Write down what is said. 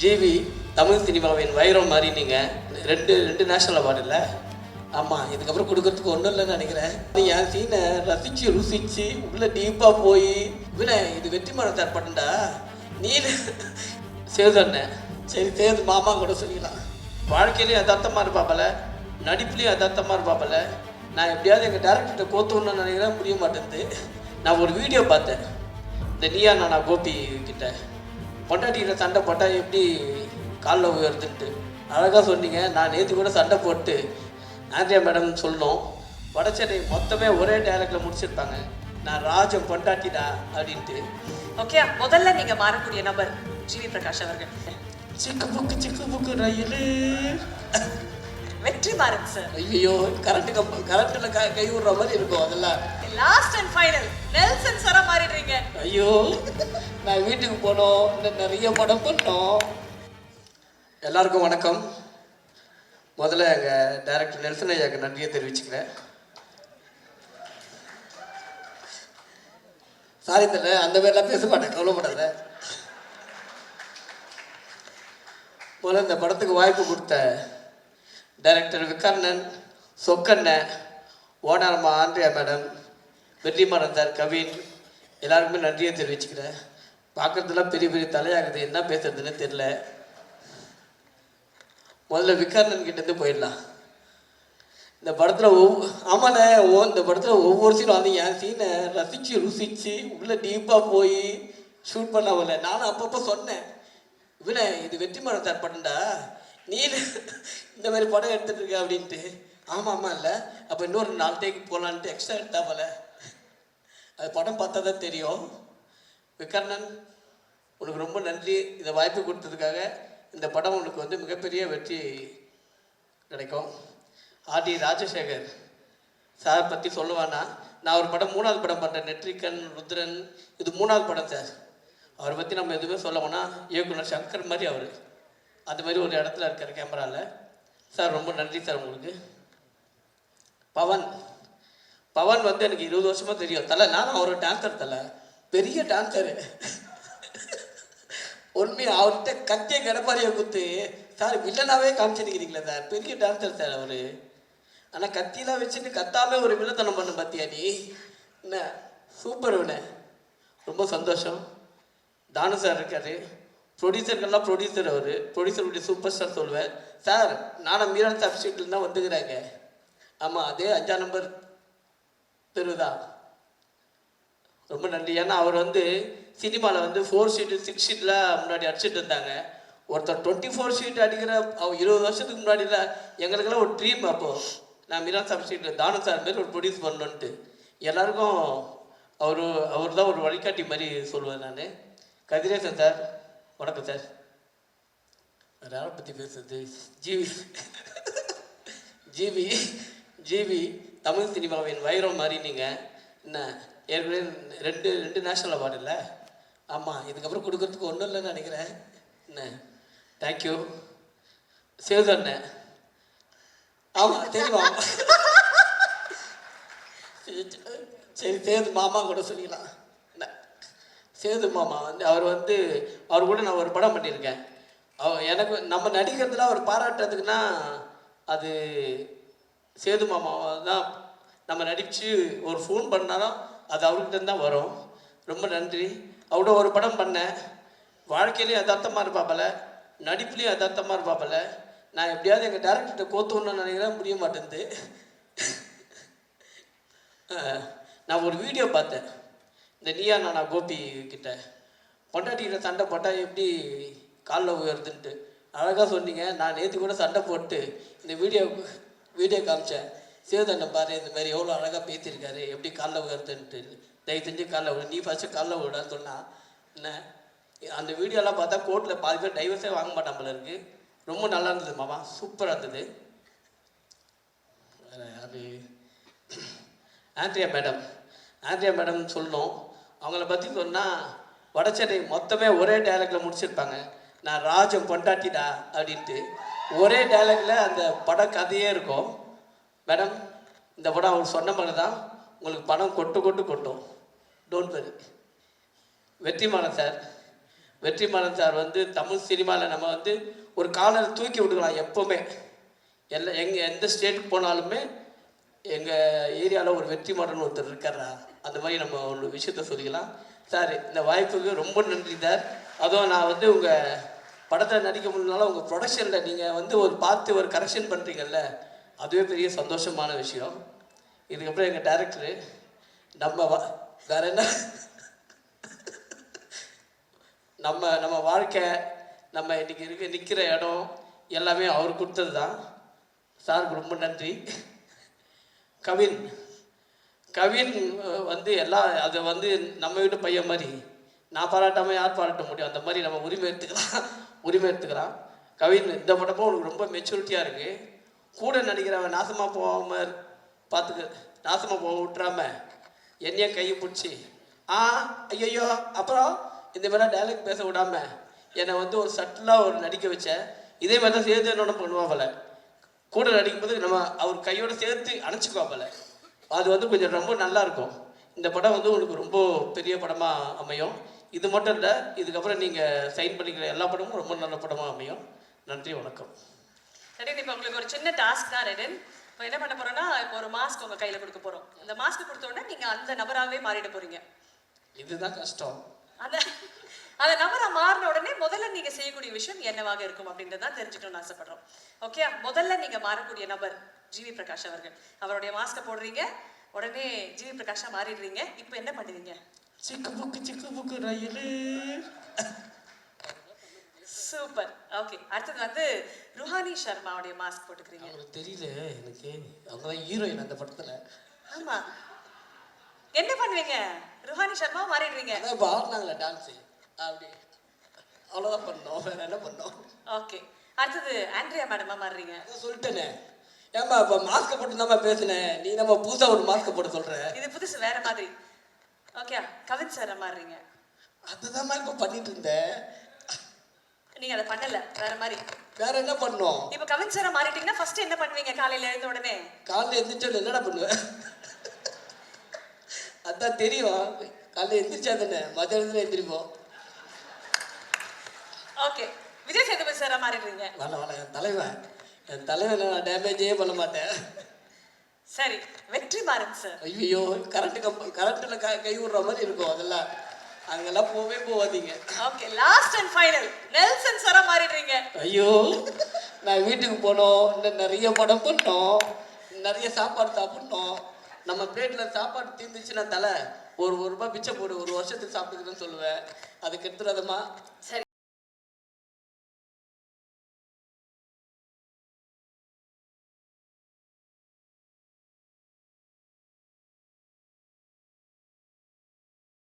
GV Tamil சினிமாவின் வைரம் மாதிரி நீங்கள் ரெண்டு ரெண்டு நேஷனல் அவார்டு இல்லை? ஆமாம் இதுக்கப்புறம் கொடுக்கறதுக்கு ஒன்றும் இல்லைன்னு நினைக்கிறேன். நீ என் சீனை ரசித்து ருசித்து உள்ளே டீப்பாக போய் இவனே இது வெற்றிமாறன் சார் பட்டண்டா நீ சேது அண்ணன் சரி சேது மாமா கூட சொல்லிக்கலாம் வாழ்க்கையிலையும் யதார்த்தமாக இருப்பாப்பல நடிப்புலையும் யதார்த்தமாக இருப்பாப்பில்ல நான் எப்படியாவது எங்கள் டேரக்டர்கிட்ட கோத்தணும்னு நினைக்கிறேன் முடிய மாட்டேங்குது. நான் ஒரு வீடியோ பார்த்தேன். இந்த நீயா நானா கோபி கிட்ட. பொண்டாட்டிக்கிட்ட சண்டை போட்டால் எப்படி காலில் உயருதுன்ட்டு அழகாக சொன்னீங்க. நான் நேற்று கூட சண்டை போட்டு ஆண்ட்ரியா மேடம் சொல்லணும். வடச்சென்னை மொத்தமே ஒரே டைலாக்ல முடிச்சிருப்பாங்க. நான் ராஜம் பொண்டாட்டிடா அப்படின்ட்டு. ஓகே முதல்ல நீங்க மாறக்கூடிய நபர் ஜிவி பிரகாஷ் அவர்கள். சிக்கு புக்கு சிக்கு புக்கு ரயிலு. வெற்றி மாறன் சார் ஐயோ கரண்ட் கம்ப கரண்ட்டில் க கை விடுற மாதிரி இருக்கும் அதெல்லாம். லாஸ்ட் அண்ட் ஃபைனல் நெல்சன் சாரா மாறிடுறீங்க. ஐயோ நான் வீட்டுக்கு போனோம். இன்னும் நிறைய படம் பண்ணோம். எல்லாருக்கும் வணக்கம். முதல்ல எங்கள் டைரக்டர் நெல்சன் ஐயாக்கு நன்றியை தெரிவிச்சுக்கிறேன். சாரி தல அந்த மாதிரிலாம் பேச மாட்டேன். கவலைப்படாத. முதல்ல இந்த படத்துக்கு வாய்ப்பு கொடுத்த director Vikarnan Chokkannan ஓனாரம்மா Andrea madam Vetrimaaran sir Kavin எல்லாருக்குமே நன்றியை தெரிவிச்சுக்கிறேன். பார்க்குறதுலாம் பெரிய பெரிய தலையாகுது. என்ன பேசுறதுன்னு தெரில முதல்ல விக்கர்ணன் கிட்டேருந்து போயிடலாம். இந்த படத்தில் ஒவ் ஆமாண்ணே ஓ இந்த படத்தில் ஒவ்வொரு சீனும் வந்து என் சீனை ரசித்து ருசித்து உள்ளே டீப்பாக போய் ஷூட் பண்ணாமல நானும் அப்பப்போ சொன்னேன் இவனே இது வெற்றி சார் படம்டா. நீ இந்த மாதிரி படம் எடுத்துட்டு இருக்க அப்படின்ட்டு. ஆமாம் ஆமாம் இல்லை. அப்போ இன்னொரு நாலு டேக்கு போகலான்ட்டு எக்ஸ்ட்ரா எடுத்தாமல அது படம் பார்த்தா தான் தெரியும். விக்கர்ணன் உனக்கு ரொம்ப நன்றி. இந்த வாய்ப்பு கொடுத்ததுக்காக இந்த படம் உனக்கு வந்து மிகப்பெரிய வெற்றி கிடைக்கும். ஆர்டி ராஜசேகர் சார் பற்றி சொல்லுவானா நான் ஒரு படம் மூணாவது படம் பண்ணுறேன் நெற்றிக்கன் ருத்ரன் இது மூணாவது படம் சார். அவரை பற்றி நம்ம எதுவுமே சொல்ல போனால் இயக்குனர் சங்கர் மாதிரி அவர். அந்த மாதிரி ஒரு இடத்துல இருக்கார் கேமராவில் சார் ரொம்ப நன்றி சார் உங்களுக்கு. பவன். பவன் வந்து எனக்கு இருபது வருஷமா தெரியும். தலை நானும் அவர் டான்சர் தலை. பெரிய டான்சரு உண்மையா அவர்கிட்ட கத்திய கடப்பாரியை குத்து சார் வில்லனாவே காமிச்சிருக்கிறீங்களா சார். பெரிய டான்சர் சார் அவர். ஆனால் கத்தியெல்லாம் வச்சுட்டு கத்தாம ஒரு வில்லத்தனம் பண்ண பார்த்தியா நீ? என்ன? சூப்பர் ரொம்ப சந்தோஷம். தானு சார் இருக்காரு. ப்ரொடியூசருக்கெல்லாம் ப்ரொடியூசர் அவர். ப்ரொடியூசருடைய சூப்பர் ஸ்டார் சொல்லுவேன் சார் நானும் மீரான் சாப் தான் வந்துக்கிறாங்க ஆமாம் அதே அஞ்சாம் நம்பர் தெருதா ரொம்ப நன்றி. ஏன்னா அவர் வந்து சினிமாவில் வந்து ஃபோர் ஷீட்டு சிக்ஸ் ஷீட்டில் முன்னாடி அடிச்சிட்டு இருந்தாங்க. ஒருத்தர் டுவெண்ட்டி ஃபோர் ஷீட் அடிக்கிற அவர் இருபது வருஷத்துக்கு முன்னாடில எங்களுக்கெல்லாம் ஒரு ட்ரீம் அப்போது நான் மீரான் சாப் ஸ்ட்ரீட்டில் தானு சார் மாரி ஒரு ப்ரொடியூஸ் பண்ணணுன்ட்டு எல்லாருக்கும் அவர் அவர் தான் ஒரு வழிகாட்டி மாதிரி சொல்லுவேன் நான். கதிரேசன் சார் வணக்கம் சார். வேறு யாரை பற்றி பேசுறது ஜிவி. ஜிவி ஜிவி தமிழ் சினிமாவின் வைரம் மாதிரி நீங்கள் என்ன ஏற்கனவே ரெண்டு ரெண்டு நேஷனல் அவார்டு இல்லை? ஆமாம் இதுக்கப்புறம் கொடுக்கறதுக்கு ஒன்றும் இல்லைன்னு நினைக்கிறேன். என்ன தேங்க்யூ சேது அண்ணன் ஆமாம் தெரியுமா? சரி சேது மாமா கூட சொல்லிக்கலாம் சேது மாமா வந்து அவர் வந்து அவர் கூட நான் ஒரு படம் பண்ணியிருக்கேன். அவர் எனக்கு நம்ம நடிக்கிறதுல அவர் பாராட்டுறதுக்குன்னா அது சேது மாமாவை தான் நம்ம நடித்து ஒரு ஃபோன் பண்ணாலும் அது அவர்கிட்ட தான் வரும். ரொம்ப நன்றி. அவரோட ஒரு படம் பண்ணேன். வாழ்க்கையிலையும் யதார்த்தமாக இருப்பாப்பில்ல நடிப்புலையும் யதார்த்தமாக இருப்பாப்பில்ல நான் எப்படியாவது எங்கள் டேரக்டர்கிட்ட கோத்துன்னு நினைக்கிறேன் முடிய மாட்டேங்குது. நான் ஒரு வீடியோ பார்த்தேன். இந்த நீயா நானா கோபி கிட்ட. பொண்டாட்டிக்கிட்ட சண்டை போட்டால் எப்படி காலில் உயருதுன்ட்டு அழகாக சொன்னீங்க. நான் நேற்று கூட சண்டை போட்டு இந்த வீடியோ வீடியோ காமிச்சேன். சிவதண்டம் பாரு இந்த மாதிரி எவ்வளோ அழகாக பேசியிருக்காரு. எப்படி காலில் உயருதுன்ட்டு தயவு செஞ்சு காலில் விடு நீ ஃபஸ்ட்டு காலில் விடான்னு சொன்னா என்ன? அந்த வீடியோலாம் பார்த்தா கோர்ட்டில் பாதி பேர் டைவர்ஸே வாங்க மாட்டான் போல இருக்கு. ரொம்ப நல்லா இருந்தது மாமா. சூப்பராக இருந்தது. அது ஆண்ட்ரியா மேடம். ஆண்ட்ரியா மேடம் சொல்லணும் அவங்கள பற்றி சொன்னால் வடச்சென்னை மொத்தமே ஒரே டைலாக்ல முடிச்சிருப்பாங்க. நான் ராஜம் பொண்டாட்டிடா அப்படின்ட்டு. ஒரே டைலாக்ல அந்த பட கதையே இருக்கும். மேடம் இந்த படம் அவர் சொன்ன மாதிரி தான். உங்களுக்கு பணம் கொட்டு கொட்டு கொட்டும். Don't worry Vetrimaaran sir. Vetrimaaran sir வந்து தமிழ் சினிமாவில் நம்ம வந்து ஒரு காலரை தூக்கி விட்டுக்கலாம் எப்போவுமே. எல்லா எங்கே எந்த ஸ்டேட்டுக்கு போனாலுமே எங்கள் ஏரியாவில் ஒரு வெற்றி வெற்றிமாறன் ஒருத்தர் இருக்காரா அந்த மாதிரி நம்ம ஒரு விஷயத்த சொல்லிக்கலாம். சார் இந்த வாய்ப்புக்கு ரொம்ப நன்றி சார். அதுவும் நான் வந்து உங்கள் படத்தில் நடிக்க முடியலனாலும் உங்கள் ப்ரொடக்ஷனில் நீங்கள் வந்து ஒரு பார்த்து ஒரு கரெக்ஷன் பண்ணுறீங்கல்ல அதுவே பெரிய சந்தோஷமான விஷயம். இதுக்கப்புறம் எங்கள் டேரக்டரு நம்ம வா வேற என்ன? நம்ம நம்ம வாழ்க்கை நம்ம இன்றைக்கி இருக்க நிற்கிற இடம் எல்லாமே அவர் கொடுத்தது தான் சாருக்கு ரொம்ப நன்றி. கவின். கவின் வந்து எல்லாம் அதை வந்து நம்ம வீட்டு பையன் மாதிரி நான் பாராட்டாமல் யார் பாராட்ட முடியும்? அந்த மாதிரி நம்ம உரிமை எடுத்துக்கலாம். உரிமை எடுத்துக்கிறான் கவின் இந்த படமும் உனக்கு ரொம்ப மெச்சூரிட்டியாக இருக்குது கூட நடிக்கிறவன் நாசமாக போகாம பார்த்துக்க நாசமாக போக விட்டுறாம என்னையே கையை பிடிச்சி ஆ ஐயோ அப்புறம்? இந்த மாதிரிலாம் டைலாக் பேச விடாம என்னை வந்து ஒரு சட்டிலாக ஒரு நடிக்க வச்ச இதே மாதிரி தான் சேர்ந்து என்னோட பண்ணுவாங்கல்ல கூட நடிக்கும்போது நம்ம அவர் கையோட சேர்த்து அணைச்சிக்குவாப்பல அது வந்து கொஞ்சம் ரொம்ப நல்லா இருக்கும் இந்த படம் வந்து உங்களுக்கு ரொம்ப பெரிய படமாக அமையும். இது மட்டும் இல்லை இதுக்கப்புறம் நீங்கள் சைன் பண்ணிக்கிற எல்லா படமும் ரொம்ப நல்ல படமாக அமையும். நன்றி வணக்கம். ரெடின் இப்போ உங்களுக்கு ஒரு சின்ன டாஸ்க் தான் ரெடின் இப்போ என்ன பண்ண போறோம்னா இப்போ ஒரு மாஸ்க் உங்க கையில கொடுக்க போறோம். அந்த மாஸ்க் கொடுத்த உடனே நீங்க அந்த நபராகவே மாறிட போறீங்க. இதுதான் கஷ்டம். அந்த அந்த நபரா மாறின உடனே முதல்ல நீங்க செய்யக்கூடிய விஷயம் என்னவாக இருக்கும் அப்படின்றத தெரிஞ்சுக்கணும்னு ஆசைப்படுறோம். ஓகே முதல்ல நீங்க மாறக்கூடிய நபர் ஜிவி பிரகாஷ் அவர்கள். அவருடைய மாஸ்கை போடுறீங்க. உடனே ஜிவி பிரகாஷா மாறிடுறீங்க. இப்போ என்ன பண்ணுவீங்க? சிக்கு புக்கு சிக்கு புக்கு ரயிலு. சூப்பர் ஓகே அடுத்தது வந்து ருஹானி சர்மாவுடைய மாஸ்க் போட்டுக்கிறீங்க. அவங்களுக்கு தெரியல எனக்கு. அவங்க தான் ஹீரோயின் அந்த படத்தில். ஆமா. என்ன பண்ணுவீங்க? ருஹானி சர்மா இப்போ ஆடினாங்களே டான்ஸு அப்படி அவ்வளோதான் பண்ணோம். வேற என்ன பண்ணோம்? ஓகே. அடுத்தது ஆண்ட்ரியா மேடமா மாறுறீங்க சொல்லிட்டேனே. ஏம்மா இப்போ மாஸ்க்கை போட்டு தான்மா பேசுனேன் நீ நம்ம புதுசாக ஒரு மாஸ்க்கை போட்டு சொல்கிற இது புதுசு வேற மாதிரி. ஓகே கவின் சார் மாறுறீங்க அதுதான் இப்போ பண்ணிட்டு இருந்தேன். நீங்க அதை பண்ணல வேற மாதிரி. வேற என்ன பண்ணோம்? இப்போ கவின் சாரை மாறிட்டீங்கன்னா ஃபர்ஸ்ட் என்ன பண்ணுவீங்க காலையில எழுந்த உடனே? காலைல எந்திரிச்சோன்னு என்னடா பண்ணுவேன் அதான் தெரியும். காலைல எந்திரிச்சா தானே? மத்தியானத்துல எந்திரிப்போம். ஓகே விஜய் சேதுபதி சாரா மாறிடுறீங்க வேணாம் வேணாம் என் தலைவன். என் தலைவன் நான் டேமேஜே பண்ண மாட்டேன். சரி. வெற்றி மாறன் சார் ஐயோ கரண்ட் கம்ப கரண்ட்டில் க கை விடுற மாதிரி இருக்கும் அதெல்லாம். அங்கெல்லாம் போவே போகாதீங்க okay last and final Nelson சாரா மாறிடுறீங்க ஐயோ நான் வீட்டுக்கு போனோம். இன்னும் நிறைய படம் பண்ணோம். நிறைய சாப்பாடு சாப்பிட்ணும். நம்ம பிளேட்டில் சாப்பாடு தீர்ந்துச்சுன்னா தலை ஒரு ஒரு ரூபாய் பிச்சை போடு. ஒரு வருஷத்துக்கு சாப்பிட்டுக்கிறேன்னு சொல்லுவேன். அதுக்கு எடுத்துடாதம்மா. சரி.